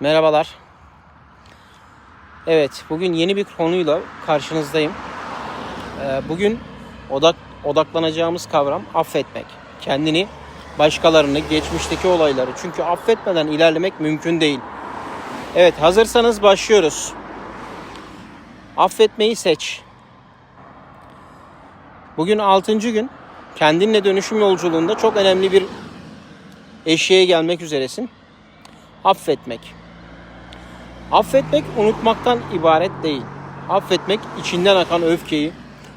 Merhabalar. Evet, bugün yeni bir konuyla karşınızdayım. Ee, Bugün odak odaklanacağımız kavram affetmek. Kendini, başkalarını, geçmişteki olayları. Çünkü affetmeden ilerlemek mümkün değil. Evet, hazırsanız başlıyoruz. Affetmeyi seç. Bugün 6. gün. Kendinle dönüşüm yolculuğunda çok önemli bir eşiğe gelmek üzeresin. Affetmek. Affetmek unutmaktan ibaret değil. Affetmek içinden akan öfkeyi,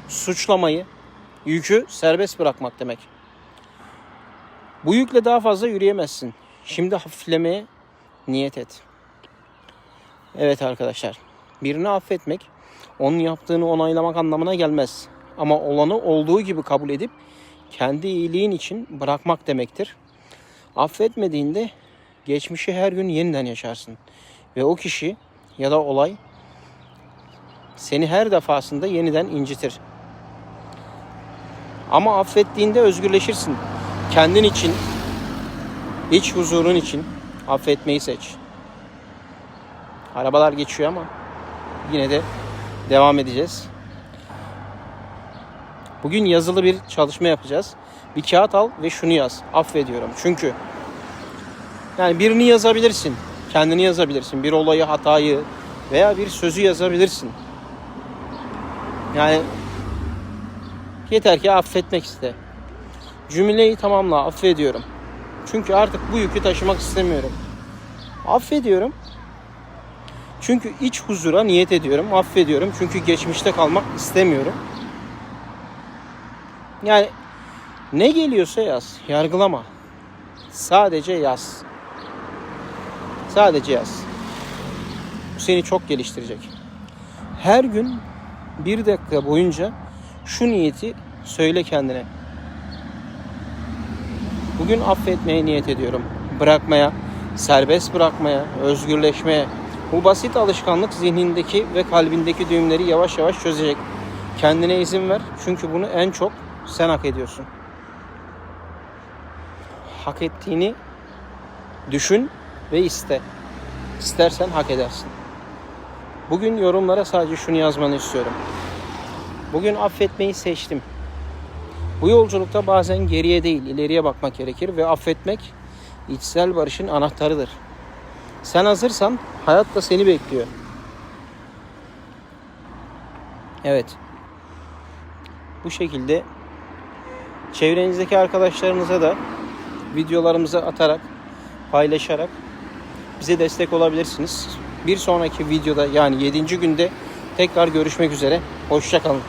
suçlamayı, yükü serbest bırakmak demek. Bu yükle daha fazla yürüyemezsin. Şimdi hafiflemeye niyet et. Evet arkadaşlar. Birini affetmek onun yaptığını onaylamak anlamına gelmez. Ama olanı olduğu gibi kabul edip kendi iyiliğin için bırakmak demektir. Affetmediğinde geçmişi her gün yeniden yaşarsın. Ve o kişi ya da olay seni her defasında yeniden incitir. Ama affettiğinde özgürleşirsin. Kendin için, iç huzurun için affetmeyi seç. Arabalar geçiyor ama yine de devam edeceğiz. Bugün yazılı bir çalışma yapacağız. Bir kağıt al ve şunu yaz. Affediyorum. Çünkü yani birini yazabilirsin. Kendini yazabilirsin. Bir olayı, hatayı veya bir sözü yazabilirsin. Yani yeter ki affetmek iste. Cümleyi tamamla affediyorum. Çünkü artık bu yükü taşımak istemiyorum. Affediyorum. Çünkü iç huzura niyet ediyorum. Affediyorum. Çünkü geçmişte kalmak istemiyorum. Yani ne geliyorsa yaz. Yargılama. Sadece yaz. Sadece yaz. Bu seni çok geliştirecek. Her gün bir dakika boyunca şu niyeti söyle kendine. Bugün affetmeye niyet ediyorum. Bırakmaya, serbest bırakmaya, özgürleşmeye. Bu basit alışkanlık zihnindeki ve kalbindeki düğümleri yavaş yavaş çözecek. Kendine izin ver. Çünkü bunu en çok sen hak ediyorsun. Hak ettiğini düşün ve iste. İstersen hak edersin. Bugün yorumlara sadece şunu yazmanı istiyorum. Bugün affetmeyi seçtim. Bu yolculukta bazen geriye değil ileriye bakmak gerekir ve affetmek içsel barışın anahtarıdır. Sen hazırsan hayat da seni bekliyor. Evet. Bu şekilde çevrenizdeki arkadaşlarınıza da videolarımızı atarak, paylaşarak bize destek olabilirsiniz. Bir sonraki videoda yani 7. günde tekrar görüşmek üzere. Hoşçakalın.